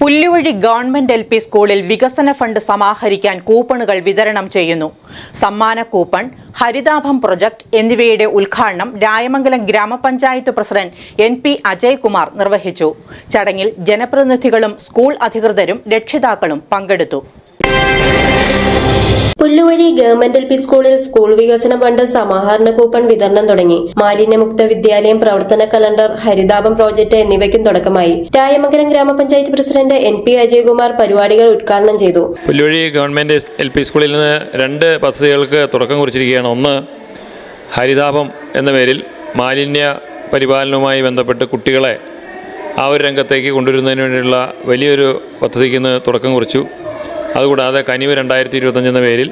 Pulluvazhi government L P സ്കൂളിൽ വികസന fund സമാഹരിക്കാൻ കൂപ്പണുകൾ വിതരണം ചെയ്യുന്നു. സമ്മാന കൂപ്പൺ ഹരിതാഭം പ്രൊജക്ട് എന്നിവയുടെ ഉദ്ഘാടനം രായമംഗലം ഗ്രാമപഞ്ചായത്ത് പ്രസിഡന്റ് എൻ പി അജയ്കുമാർ നിർവഹിച്ചു. ചടങ്ങിൽ ജനപ്രതിനിധികളും സ്കൂൾ അധികൃതരും രക്ഷിതാക്കളും പങ്കെടുത്തു. പുല്ലുവഴി ഗവൺമെന്റ് എൽ പി സ്കൂളിൽ സ്കൂൾ വികസന ഫണ്ട് സമാഹരണ കൂപ്പൺ വിതരണം തുടങ്ങി. മാലിന്യമുക്ത വിദ്യാലയം പ്രവർത്തന കലണ്ടർ ഹരിതാപം പ്രോജക്ട് എന്നിവയ്ക്കും തുടക്കമായി. രായമംഗലം ഗ്രാമപഞ്ചായത്ത് പ്രസിഡന്റ് എൻ പി അജയകുമാർ പരിപാടികൾ ഉദ്ഘാടനം ചെയ്തു. പുല്ലുവഴി ഗവൺമെന്റ് എൽ പി സ്കൂളിൽ നിന്ന് രണ്ട് പദ്ധതികൾക്ക് തുടക്കം കുറിച്ചിരിക്കുകയാണ്. ഒന്ന് ഹരിതാപം എന്ന പേരിൽ മാലിന്യ പരിപാലനവുമായി ബന്ധപ്പെട്ട് കുട്ടികളെ ആ ഒരു രംഗത്തേക്ക് കൊണ്ടുവരുന്നതിന് വേണ്ടിയുള്ള വലിയൊരു പദ്ധതിക്ക് തുടക്കം കുറിച്ചു. അതുകൂടാതെ കനിവ് രണ്ടായിരത്തി ഇരുപത്തഞ്ചെന്ന പേരിൽ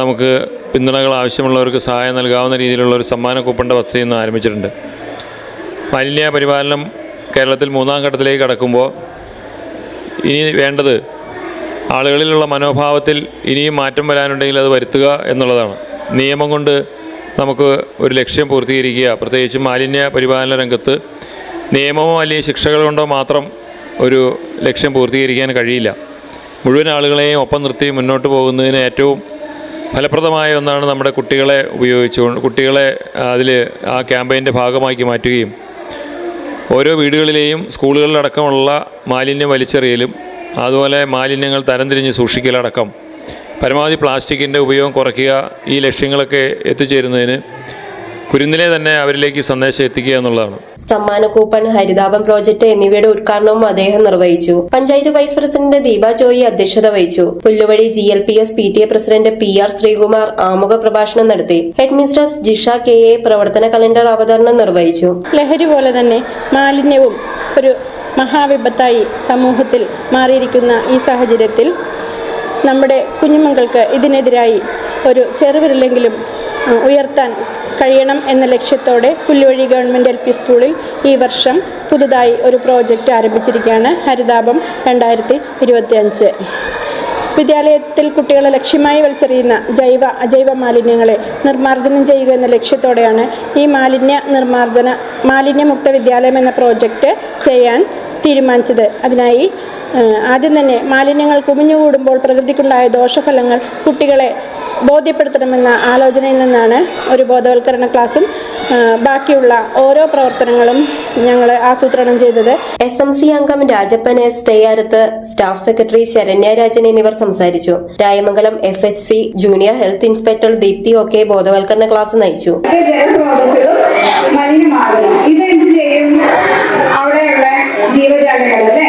നമുക്ക് പിന്തുണകൾ ആവശ്യമുള്ളവർക്ക് സഹായം നൽകാവുന്ന രീതിയിലുള്ള ഒരു സമ്മാന കൂപ്പണിന്റെ പദ്ധതി ഇന്ന് ആരംഭിച്ചിട്ടുണ്ട്. മാലിന്യ പരിപാലനം കേരളത്തിൽ മൂന്നാം ഘട്ടത്തിലേക്ക് കടക്കുമ്പോൾ ഇനി വേണ്ടത് ആളുകളിലുള്ള മനോഭാവത്തിൽ ഇനിയും മാറ്റം വരാനുണ്ടെങ്കിൽ അത് വരുത്തുക എന്നുള്ളതാണ്. നിയമം കൊണ്ട് നമുക്ക് ഒരു ലക്ഷ്യം പൂർത്തീകരിക്കുക. പ്രത്യേകിച്ച് മാലിന്യ പരിപാലന രംഗത്ത് നിയമമോ അല്ലെങ്കിൽ ശിക്ഷകൾ കൊണ്ടോ മാത്രം ഒരു ലക്ഷ്യം പൂർത്തീകരിക്കാൻ കഴിയില്ല. മുഴുവൻ ആളുകളെയും ഒപ്പം നിർത്തി മുന്നോട്ട് പോകുന്നതിന് ഏറ്റവും ഫലപ്രദമായ ഒന്നാണ് നമ്മുടെ കുട്ടികളെ ഉപയോഗിച്ചുകൊണ്ട് കുട്ടികളെ അതിൽ ആ ക്യാമ്പയിന്റെ ഭാഗമാക്കി മാറ്റുകയും ഓരോ വീടുകളിലെയും സ്കൂളുകളിലടക്കമുള്ള മാലിന്യം വലിച്ചെറിയലും അതുപോലെ മാലിന്യങ്ങൾ തരംതിരിഞ്ഞ് സൂക്ഷിക്കലടക്കം പരമാവധി പ്ലാസ്റ്റിക്കിന്റെ ഉപയോഗം കുറയ്ക്കുക ഈ ലക്ഷ്യങ്ങളൊക്കെ എത്തിച്ചേരുന്നതിന് കുരുന്നിലെ തന്നെ അവരിലേക്ക് സന്ദേശം എത്തിക്കുക എന്നുള്ളതാണ്. സമ്മാന കൂപ്പൺ ഹരിതാപം പ്രോജക്ട് എന്നിവയുടെ ഉദ്ഘാടനവും അദ്ദേഹം നിർവഹിച്ചു. പഞ്ചായത്ത് വൈസ് പ്രസിഡന്റ് ദീപ ജോയി അധ്യക്ഷത വഹിച്ചു. Pulluvazhi G L P S P T A president P R Sreekumar ആമുഖ പ്രഭാഷണം നടത്തി. Head mistress Jisha K A പ്രവർത്തന കലണ്ടർ അവതരണം നിർവഹിച്ചു. ലഹരി പോലെ തന്നെ മാലിന്യവും ഒരു മഹാവിപത്തായി സമൂഹത്തിൽ മാറിയിരിക്കുന്ന ഈ സാഹചര്യത്തിൽ നമ്മുടെ കുഞ്ഞുമക്കൾക്ക് ഇതിനെതിരായി ഒരു ചെറുവിരലെങ്കിലും ഉയർത്താൻ കഴിയണം എന്ന ലക്ഷ്യത്തോടെ പുല്ലുവഴി ഗവൺമെന്റ് എൽ പി സ്കൂളിൽ ഈ വർഷം പുതുതായി ഒരു പ്രോജക്റ്റ് ആരംഭിച്ചിരിക്കുകയാണ്. ഹരിതാപം രണ്ടായിരത്തി ഇരുപത്തിയഞ്ച്. വിദ്യാലയത്തിൽ കുട്ടികളെ ലക്ഷ്യമായി വലിച്ചെറിയുന്ന ജൈവ അജൈവ മാലിന്യങ്ങളെ നിർമ്മാർജനം ചെയ്യുക എന്ന ലക്ഷ്യത്തോടെയാണ് ഈ മാലിന്യ നിർമ്മാർജന മാലിന്യമുക്ത വിദ്യാലയം എന്ന പ്രോജക്റ്റ് ചെയ്യാൻ തീരുമാനിച്ചത്. അതിനായി ആദ്യം തന്നെ മാലിന്യങ്ങൾ കുമിഞ്ഞുകൂടുമ്പോൾ പ്രകൃതിക്കുണ്ടായ ദോഷഫലങ്ങൾ കുട്ടികളെ ബോധ്യപ്പെടുത്തണമെന്ന ആലോചനയിൽ നിന്നാണ് ഒരു ബോധവൽക്കരണ ക്ലാസ്സും ബാക്കിയുള്ള ഓരോ പ്രവർത്തനങ്ങളും ഞങ്ങൾ ആസൂത്രണം ചെയ്തത്. എസ് എം സി അംഗം Rajappan S Thayyarath staff secretary Saranya Rajan എന്നിവർ സംസാരിച്ചു. Rayamangalam F S C junior health inspector Deepthi ഒക്കെ ബോധവൽക്കരണ ക്ലാസ് നയിച്ചു. ജലസ്രോതസ്സുകളും മലിനമാകുന്നു. ഇത് എന്ത് ചെയ്യും? അവിടെയുള്ള ജീവജാലങ്ങൾ അല്ലേ